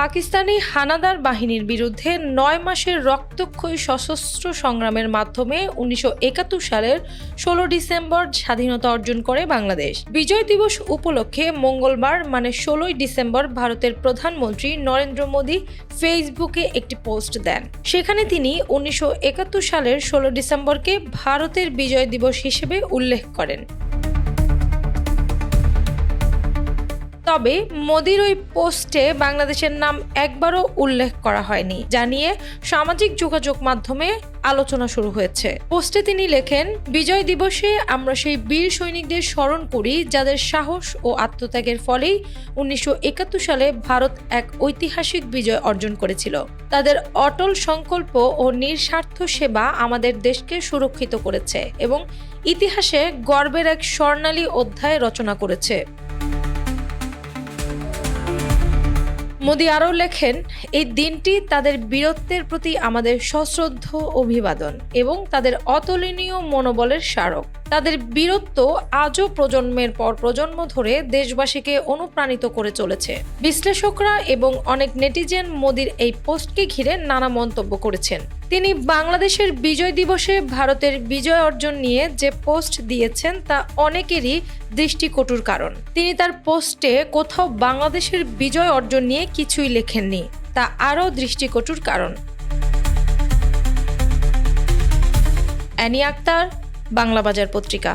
পাকিস্তানি হানাদার বাহিনীর বিরুদ্ধে নয় মাসের রক্তক্ষয়ী সশস্ত্র সংগ্রামের মাধ্যমে উনিশশো একাত্তর সালের ষোলো ডিসেম্বর স্বাধীনতা অর্জন করে বাংলাদেশ। বিজয় দিবস উপলক্ষে মঙ্গলবার মানে ষোলোই ডিসেম্বর, ভারতের প্রধানমন্ত্রী নরেন্দ্র মোদী ফেসবুকে একটি পোস্ট দেন। সেখানে তিনি উনিশশো একাত্তর সালের ষোলো ডিসেম্বরকে ভারতের বিজয় দিবস হিসেবে উল্লেখ করেন। তবে মোদির ওই পোস্টে বাংলাদেশের নাম একবারও উল্লেখ করা হয়নি, জানিয়ে সামাজিক যোগাযোগ মাধ্যমে আলোচনা শুরু হয়েছে। পোস্টে তিনি লেখেন, বিজয় দিবসে আমরা সেই বীর সৈনিকদের স্মরণ করি, যাদের সাহস ও আত্মত্যাগের ফলেই উনিশশো একাত্তর সালে ভারত এক ঐতিহাসিক বিজয় অর্জন করেছিল। তাদের অটল সংকল্প ও নিঃস্বার্থ সেবা আমাদের দেশকে সুরক্ষিত করেছে এবং ইতিহাসে গর্বের এক স্বর্ণালী অধ্যায় রচনা করেছে। মোদি আরও লেখেন, এই দিনটি তাদের বীরত্বের প্রতি আমাদের সশ্রদ্ধ অভিবাদন এবং তাদের অতুলনীয় মনোবলের স্মারক। তাদের বীরত্ব আজও প্রজন্মের পর প্রজন্ম ধরে দেশবাসীকে অনুপ্রাণিত করে চলেছে। বিশ্লেষকরা এবং অনেক নেটিজেন মোদীর এই পোস্টকে ঘিরে নানা মন্তব্য করেছেন। তিনি বাংলাদেশের বিজয় দিবসে ভারতের বিজয় অর্জন নিয়ে যে পোস্ট দিয়েছেন তা অনেকেরই দৃষ্টিকটুর কারণ। তিনি তার পোস্টে কোথাও বাংলাদেশের বিজয় অর্জন নিয়ে কিছুই লেখেননি, তা আরও দৃষ্টিকটুর কারণ। অ্যানি আক্তার বাংলা বাজার পত্রিকা।